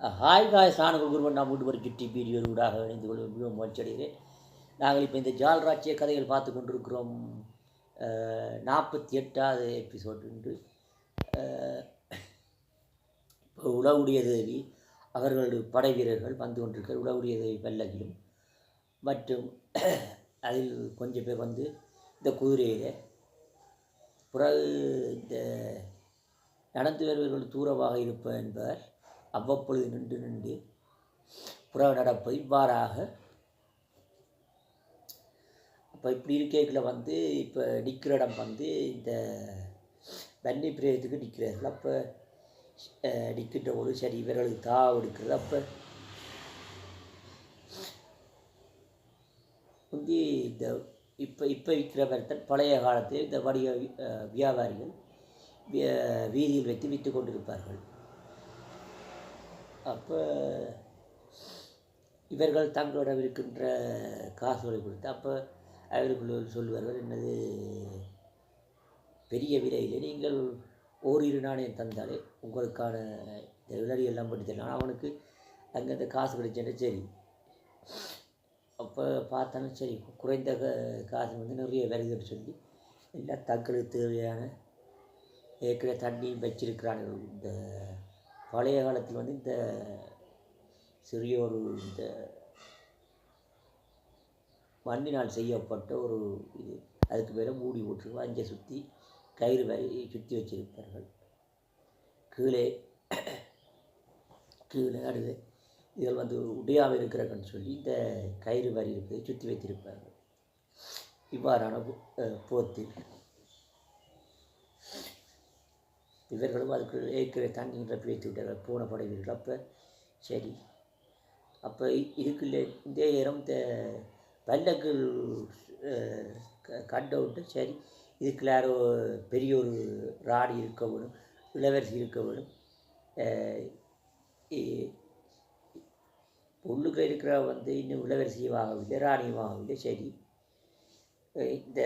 Hi காய் சாண குருவன். நாம் வீட்டு ஒரு ஜிட்டி வீடியோ ஊடாக இணைந்து கொள்ள மிகவும் மகிழ்ச்சி அடைகிறேன். நாங்கள் இப்போ இந்த ஜால்ராட்சிய கதைகள் பார்த்து கொண்டிருக்கிறோம். நாற்பத்தி எட்டாவது எபிசோட் என்று இப்போ உளவுடைய தேவி அவர்களது படை வீரர்கள் வந்து கொண்டிருக்கிற உளவுடைய தேவி பல்லகிலும் மற்றும் அதில் கொஞ்சம் பேர் வந்து இந்த குதிரையில் பிறகு இந்த நடந்து வருபவர்கள் தூரமாக இருப்ப என்பவர் அவ்வப்பொழுது நின்று நின்று புறவு நடப்பு இவ்வாறாக அப்போ இப்படி இருக்கைகளை வந்து இப்போ நிற்கிற இடம் வந்து இந்த வன்னி பிரேயத்துக்கு நிற்கிறார்கள். அப்போ நிற்கின்ற போது சரி இவர்களுக்கு தாவு எடுக்கிறது. அப்போ முந்தி இந்த இப்போ இப்போ விற்கிறவர்கள் பழைய காலத்தில் இந்த வணிக வியாபாரிகள் வீதியில் வைத்து விற்று கொண்டிருப்பார்கள். அப்போ இவர்கள் தங்களிடம் இருக்கின்ற காசுகளை கொடுத்து அப்போ அவர்கள் சொல்லுவார்கள் என்னது பெரிய விலையில் நீங்கள் ஓரிரு நாணயம் தந்தாலே உங்களுக்கான இந்த எல்லாம் பண்ணி தரலாம். அவனுக்கு அங்கே காசு கிடைச்சேன்னா சரி. அப்போ பார்த்தாலும் சரி குறைந்த காசு வந்து நிறைய வருதுன்னு சொல்லி எல்லாம் தங்களுக்கு தேவையான ஏற்கனவே தண்ணியும் வச்சிருக்கிறாங்க இந்த பழைய காலத்தில் வந்து இந்த சிறிய ஒரு இந்த மண்ணினால் செய்யப்பட்ட ஒரு இது. அதுக்கு மேலே மூடி போட்டு வஞ்சை சுற்றி கயிறு வரி சுற்றி வச்சிருப்பார்கள். கீழே கீழே அடுது இதில் வந்து உடையாமல் இருக்கிறக்கன்னு சொல்லி இந்த கயிறு வரி இருப்பதை சுற்றி வைத்திருப்பார்கள். இவ்வாறான போத்து இவர்களும் அதுக்கு ஏற்கனவே தண்ணி நிரப்பி விட்டார்கள். போன அப்போ சரி. அப்போ இதுக்குள்ள இந்த நேரம் இந்த பல்லக்கள் கண்ட விட்டு சரி. இதுக்குள்ள யாரோ பெரிய ஒரு ராணி இருக்க வேணும். இளவரசி இருக்க வேணும். உள்ளுக்கு இருக்கிற வந்து இன்னும் இளவரசியும் ஆகவில்லை ராணியும் ஆகவில்லை. சரி. இந்த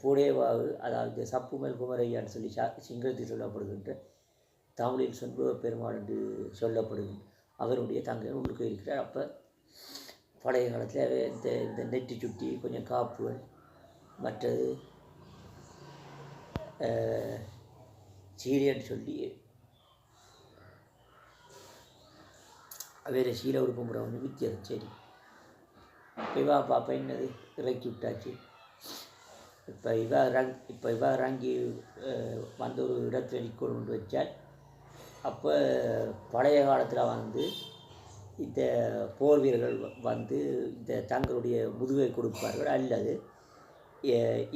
பூடேவாவு அதாவது சப்புமல் குமரையான்னு சொல்லி சா சிங்களத்தில் சொல்லப்படுகின்ற தமிழில் சொன்ப பெருமாள் என்று சொல்லப்படுகின்ற அவருடைய தங்கை உள்ளுக்கு இருக்கிறார். அப்போ பழைய காலத்தில் இந்த இந்த நெட்டி சுட்டி கொஞ்சம் காப்புகள் மற்றது அஹ், சீரியன்னு சொல்லி வேறு சீலை உடுப்பு முறை ஒன்று வித்தியது சரி. இப்போ இவா பாப்பா என்னது? இறக்கி விட்டாச்சு. இப்போ இவ ரங் இப்போ இவ ரங்கி வந்த ஒரு இடத்துல நிற்கணும் கொண்டு வச்சால் அப்போ பழைய காலத்தில் வந்து இந்த போர் வீரர்கள் வந்து இந்த தங்களுடைய முதுகை கொடுப்பார்கள். அல்லது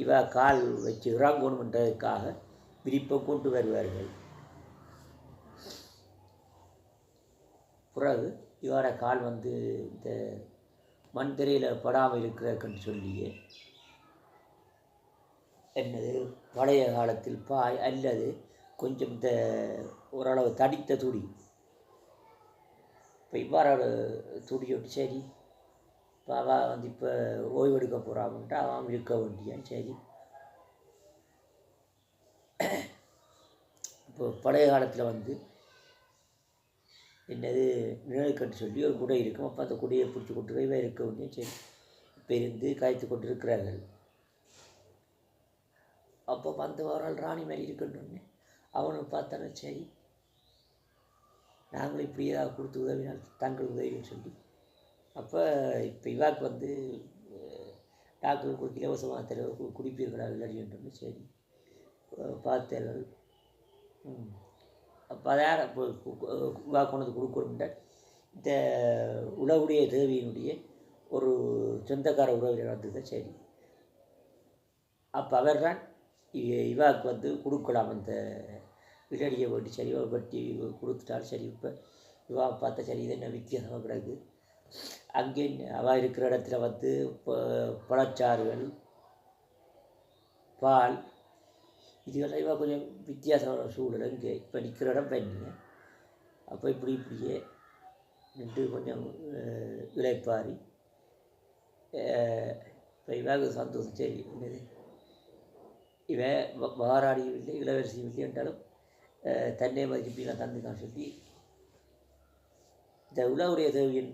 இவா கால் வச்சு இறங்கணுன்றதுக்காக விரிப்பை கொண்டு வருவார்கள். பிறகு இவரோட கால் வந்து இந்த மண் திரையில் படாமல் இருக்கிறதுக்குன்னு சொல்லியே என்னது பழைய காலத்தில் பாய் அல்லது கொஞ்சம் இந்த ஓரளவு தடித்த துடி இப்போ இவ்வாறோட துடியோட்டு சரி. இப்போ அவள் வந்து இப்போ ஓய்வெடுக்க போகிறான்ட்டு அவன் இருக்க வேண்டியான் சரி. இப்போ பழைய காலத்தில் வந்து என்னது நிழலுக்கட்டு சொல்லி ஒரு குடை இருக்கும். அப்போ அந்த குடையை பிடிச்சி கொண்டு போய் இருக்க வேண்டிய சரி. இப்போ இருந்து காய்த்து கொண்டு இருக்கிறார்கள் அப்போ வந்து வரால் ராணி மாதிரி இருக்கணும்னு அவனை பார்த்தானே சரி நாங்களும் இப்படி ஏதாவது கொடுத்து உதவினால் தங்கள் உதவின்னு சொல்லி. அப்போ இப்போ இவாக்கு வந்து டாக்டர் கொடுத்து இலவசமாக தர குடிப்பீர்களா இல்லைன்னு சரி பார்த்தேன். பார்த்தார்கள் அப்போ இவா கொண்டு கொடுக்கணும்ன்ற இந்த உழவுடைய தேவியினுடைய ஒரு சொந்தக்கார உறவினர் வந்தது சரி. அப்போ அவர் தான் இவாக்கு வந்து கொடுக்கலாம். அந்த விலடியை போட்டு சரி வட்டி கொடுத்துட்டாலும் சரி இப்போ இவா பார்த்தா சரி இது என்ன வித்தியாசமாக கிடக்கு? அங்கே அவள் இருக்கிற இடத்துல வந்து பழச்சாறுகள் பால் இதுகெல்லாம் இவா கொஞ்சம் வித்தியாசமான சூழல். இங்கே இப்போ நிற்கிற இடம் பண்ணிங்க அப்போ இப்படி இப்படியே நின்று கொஞ்சம் இழைப்பாரி இப்போ இவாக சந்தோஷம். சரி என்னது? இவன் வ- வாராடியும் இல்லை இளவரசியும் இல்லை என்றாலும் அஹ், தன்னை மதிப்பீலாம் தந்துக்கான்னு சொல்லி இந்த உலகுடைய தேவியன்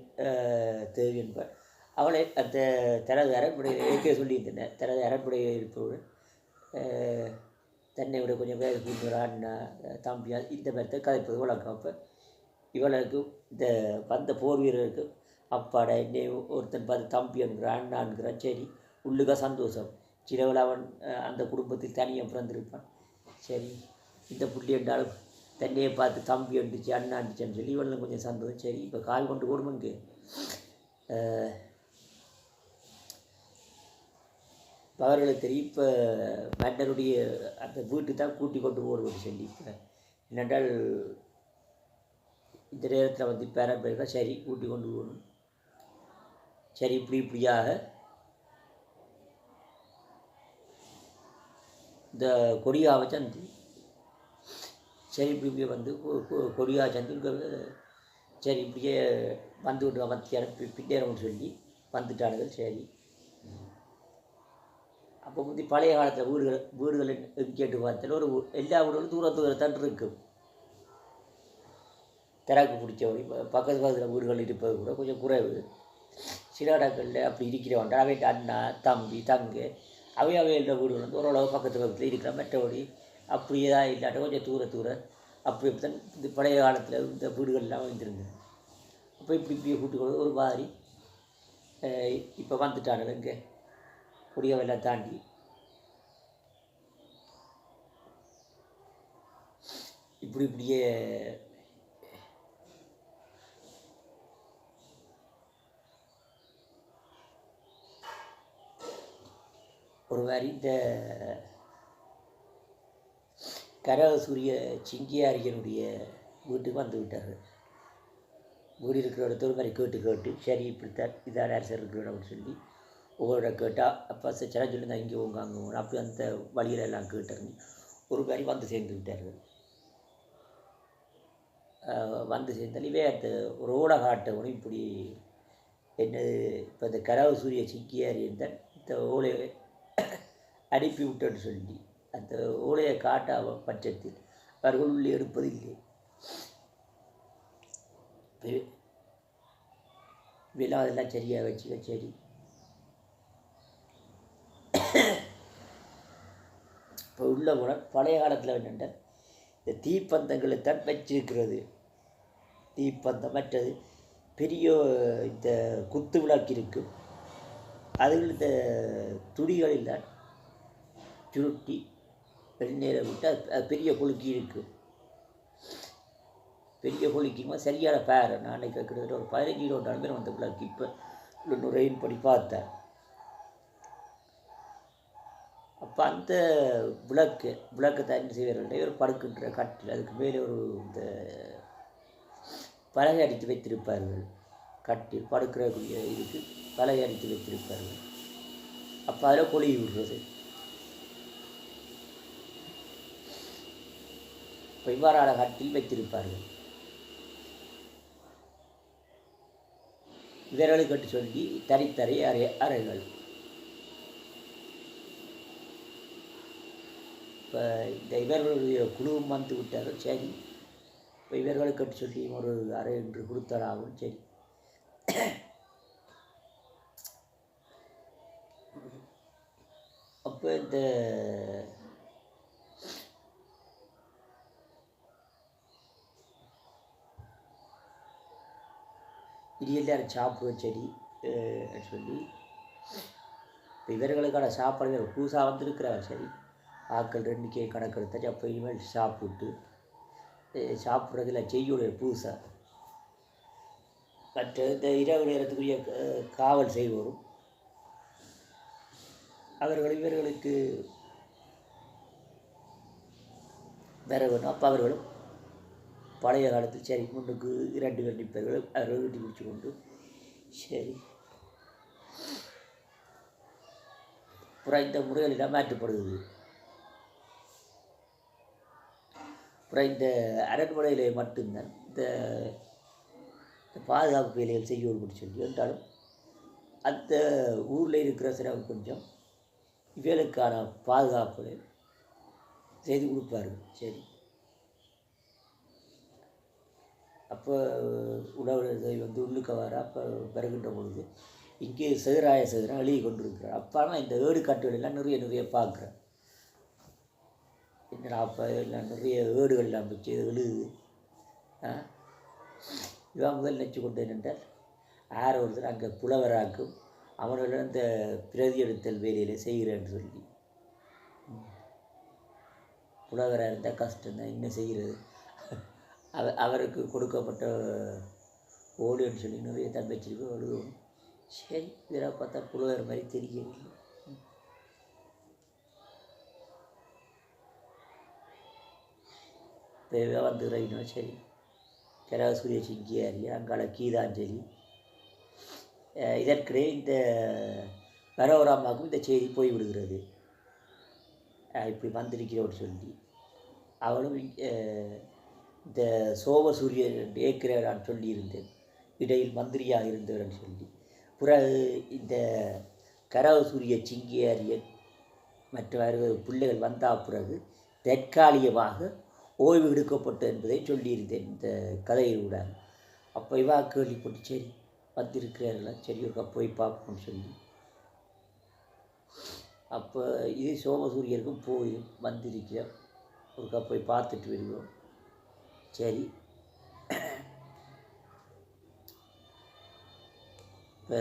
தேவி என்பார் அவளை அந்த தனது அரண்மனையில் இயக்க சொல்லியிருந்தேன். தனது அரண்மனையில் இருப்பவர்கள் தன்னை விட கொஞ்சம் பேர் கூட்டுற அண்ணா தம்பியா இந்த மாதிரி தான் கதைப்பது வழக்கம். அப்போ இவளுக்கு இந்த வந்த போர் வீரருக்கு அப்பாட என்னை ஒருத்தன் பார்த்து தம்பி என்கிறான் அண்ணான்கிறான் சரி உள்ளுக்க சந்தோஷம். சிலவில் அவன் அந்த குடும்பத்தில் தனியாக பிறந்திருப்பான். சரி இந்த புள்ளி என்றாலும் தன்னையே பார்த்து தம்பி அண்டுச்சு அண்ணா அண்டுச்சான்னு சொல்லி இவனும் கொஞ்சம் சந்தோஷம். சரி இப்போ கால் கொண்டு போடுமங்க இப்போ அவர்களுக்கு தெரியும் இப்போ மன்னருடைய அந்த வீட்டு தான் கூட்டி கொண்டு போடுவோம் சொல்லி இப்போ. என்னென்றால் இந்த நேரத்தில் வந்து பேரம்பேருக்கா சரி கூட்டி கொண்டு போகணும் சரி இப்படி இப்படியாக இந்த கொடியாவை சந்தி சரி இப்படி வந்து கொ- கொ- கொடியா சந்தி சரி இப்படியே வந்து விட்டு மத்தியானம் பி பின்னேறம்னு சொல்லி வந்துட்டானுங்கள் சரி. அப்போ முந்தி பழைய காலத்தில் வீடுகள் வீடுகள் கேட்டு பார்த்தாலும் ஒரு எல்லா வீடுகளும் தூர தூரத்தான் இருக்கும் திராக்கு பிடிச்சவங்க இப்போ பக்கத்து பக்கத்தில் வீடுகள் இருப்பது கூட கொஞ்சம் குறைவு. சில இடங்களில் அப்படி இருக்கிறவன்டா அவன் அண்ணா தம்பி தங்கு அவை அவையோட வீடுகள் வந்து ஓரளவு பக்கத்து பக்கத்தில் இருக்கிற மற்றபடி அப்படியே தான் இல்லாட்ட கொஞ்சம் தூர தூர அப்படி இப்படி தான் இந்த பழைய காலத்தில் இந்த வீடுகள்லாம் வந்துருந்தது அப்போ இப்படி இப்படியே கூட்டுக்கொண்டு ஒரு மாதிரி இப்போ வந்துட்டானுங்க இங்கே. குடியவெல்லாம் தாண்டி. இப்படி இப்படியே ஒரு மாதிரி இந்த கரகசூரிய சிங்கியாரியனுடைய வீட்டுக்கு வந்து விட்டார் வீடு இருக்கிற இடத்துல ஒரு மாதிரி கேட்டு கேட்டு சரி இப்படித்தான் இதான் அரசர் இருக்கிறோம் அப்படின்னு சொல்லி ஒவ்வொரு கேட்டால் அப்போ சில சொல்லி இங்கே உங்க அங்கே போகணும் அப்படி அந்த வழியில எல்லாம் கேட்டிருந்து ஒரு மாதிரி வந்து சேர்ந்து விட்டார் வந்து சேர்ந்தாலே அந்த ரோட காட்டவனும் இப்படி என்னது இப்போ இந்த கரவு சூரிய சிக்கியார் இருந்தால் இந்த ஓலை அனுப்பி விட்டேன்னு சொல்லி அந்த ஓலையை காட்டா பட்சத்தில். அவர்கள் உள்ளே எடுப்பதில்லை விழா அதெல்லாம் சரியாக வச்சுக்க சரி. இப்போ உள்ள கூட பழைய காலத்தில் என்னென்ன? இந்த தீப்பந்தங்களை தான் வச்சிருக்கிறது. தீப்பந்தம் மற்றது பெரிய இந்த குத்து விளக்கு இருக்கும் அதில் இந்த துணிகளில் தான் சுருட்டி வெந்நீரை விட்டு அது பெரிய குலுக்கி இருக்குது பெரிய குலுக்கிமா சரியான பேர் நான் அன்னைக்கு கிட்டத்தட்ட ஒரு பதினஞ்சு இருபது நாள் பேர் வந்த பிள்ளைக்கு இப்போ நுரையின் படி பார்த்தேன். அப்போ அந்த விளக்கு விளக்கு தயார் செய்வார்கள் ஒரு படுக்கின்ற கட்டில் அதுக்கு மேலே ஒரு இந்த பலகை அடித்து வைத்திருப்பார்கள். கட்டில் படுக்கிற இதுக்கு பலகை அடித்து வைத்திருப்பார்கள். அப்போ அதில் கொழுவி விடுறது. இப்போ காட்டில் வைத்திருப்பார்கள். இவர்களை கட்டு சொல்லி தரித்தரை அறை அறைகள். இப்போ இந்த இவர்களுடைய குழுவும் வந்து விட்டாலும் சரி இப்போ இவர்களை கட்டு சொல்லி ஒரு அறை என்று கொடுத்தாராகும் சரி. அப்போ இந்த இது எல்லாரும் சாப்பிடுவோம் சரி சொல்லி. இப்போ இவர்களுக்கான சாப்பாடு புதுசாக வந்திருக்கிறார் சரி ஆக்கள் ரெண்டு கே கணக்கெடுத்தாச்சு அப்போ இனிமேல் சாப்பிட்டு சாப்பிட்றதுல செய்யுடைய புதுசாக மற்ற இந்த இரவு நேரத்துக்குரிய காவல் செய்வோரும் அவர்கள் இவர்களுக்கு வேற வேணும் அப்போ அவர்களும் பழைய காலத்தில் சரி முன்னுக்கு இரண்டு பேர் நிற்பார்கள் அவர்கள் வீட்டு பிடிச்சு கொண்டு. சரி. அப்புறம் இந்த முறைகளெல்லாம் மாற்றப்படுகிறது. அப்புறம் இந்த அரண்மனையிலே மட்டும்தான் இந்த இந்த பாதுகாப்பு வேலைகள் செய்ய முடியும் சொல்லி என்றாலும் அந்த ஊரில் இருக்கிற சில கொஞ்சம் இவர்களுக்கான பாதுகாப்புகளை செய்து கொடுப்பார்கள். சரி. அப்போ அப்போ வந்து உள்ளுக்க வர அப்போ பிறகுன்ற பொழுது இங்கே சிகராய சிகரம் அழுகி கொண்டிருக்கிறார். அப்போ ஆனால் இந்த ஏடு காட்டுகளெல்லாம் நிறைய நிறைய பார்க்குறேன் என்னடா அப்போ எல்லாம் நிறைய ஏடுகள்லாம் வச்சு இது ஆ? இவன் முதல் நினச்சி கொண்டு என்றால் யார் ஒருத்தர் அங்கே புலவராக்கும் அவனோட இந்த பிரதி எடுத்தல் வேலையில் செய்கிறேன்னு சொல்லி. புலவராக இருந்தால் கஷ்டம் தான் என்ன செய்கிறது? அவ அவருக்கு கொடுக்கப்பட்ட ஓடுன்னு சொல்லி நிறைய தங்கச்சிருக்கு எழுதுவோம் சரி இதெல்லாம் பார்த்தா புலவர் மாதிரி தெரியவில்லை இப்போ வந்துடுறீங்க சரி. கிரகசூரிய சிங்கியாரி அங்கால கீதாஞ்சலி. இதற்கிடையே இந்த பரவராமாவுக்கும் இந்த செய்தி போய்விடுகிறது விடுகிறது. இப்படி வந்திருக்கிறோன்னு சொல்லி. அவளும் இந்த சோம சூரியன் ஏற்கிறான் சொல்லியிருந்தேன். இடையில் மந்திரியாக இருந்தவரன் சொல்லி. பிறகு இந்த கரவசூரிய சிங்கியாரியன் மற்றவர்கள் பிள்ளைகள் வந்தா பிறகு தற்காலிகமாக ஓய்வு எடுக்கப்பட்டது என்பதை சொல்லியிருந்தேன் இந்த கதையிலூட அப்போ இவா கேள்விப்பட்டு சரி வந்திருக்கிறார்களா? சரி ஒருக்கா போய் பார்ப்போம்னு சொல்லி. அப்போ இது சோமசூரியருக்கும் போய் வந்திருக்கிறோம் ஒருக்கா போய் பார்த்துட்டு வருவோம். சரி. இப்போ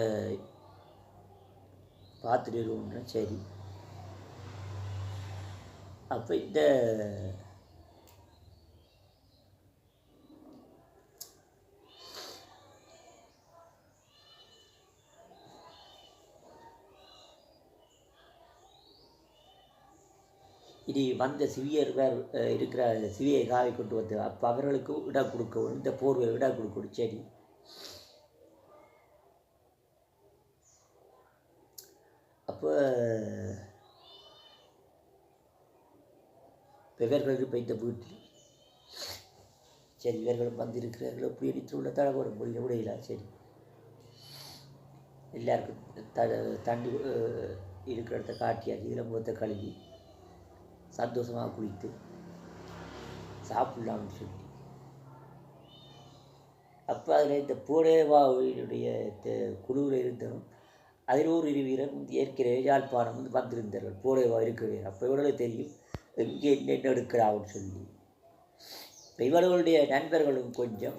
பார்த்துட்டு வருவோம்னா சரி. அப்போ இந்த இனி வந்த சிவியர் வேறு இருக்கிற சிவியை காவி கொண்டு வந்து அப்போ அவர்களுக்கு இடம் கொடுக்கவும் இந்த போர்வை இடம் கொடுக்கணும். சரி. அப்போ இவர்கள் இப்போ இந்த வீட்டில் சரி இவர்களும் வந்திருக்கிறார்கள் இப்படி அடித்து உள்ள தடவை முடிய முடியல சரி. எல்லாருக்கும் த தண்ணி இருக்கிற இடத்த காட்டியாச்சு. இதில் முகத்தை கழுவி. சந்தோஷமாக குளித்து சாப்பிடலாம்னு சொல்லி. அப்போ அதில் இந்த பூடேவாவுடைய குழுவில் இருந்தவன் அதில் ஒரு இரு வீரர் வந்து ஏற்கனவே யாழ்ப்பாணம் வந்து வந்திருந்தார்கள். பூடேவா இருக்கிறார் அப்போ இவர்களுக்கு தெரியும் எங்கே என்ன எடுக்கிறான்னு சொல்லி. இப்போ இவர்களுடைய நண்பர்களும் கொஞ்சம்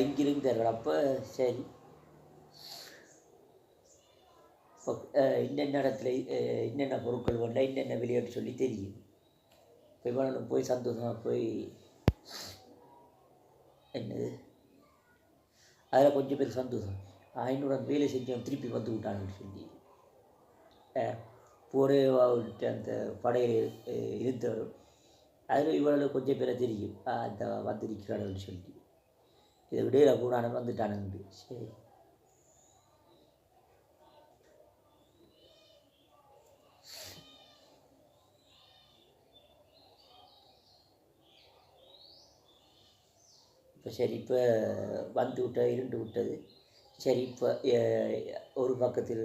இங்கிருந்தார்கள். அப்போ சரி இப்போ அஹ், இன்னென்ன இடத்துல என்னென்ன இன்னென்ன பொருட்கள் வரல இன்னென்ன விளையாட்டு சொல்லி தெரியும். இப்போ இவனும் போய் சந்தோஷமாக போய் என்னது? அதில் கொஞ்சம் பேர் சந்தோஷம். என்னோட வேலை செஞ்சவன் திருப்பி வந்து விட்டான்னு சொல்லி. போரே அந்த படையில் இருந்த அதில் இவளில் கொஞ்சம் பேரை தெரியும். அந்த வந்திருக்கிறான்னு சொல்லி. இதை விடையில் கூடான வந்துட்டானுங்க சரி. இப்போ சரி இப்போ வந்து விட்ட இருண்டு விட்டது. சரி இப்போ ஒரு பக்கத்தில்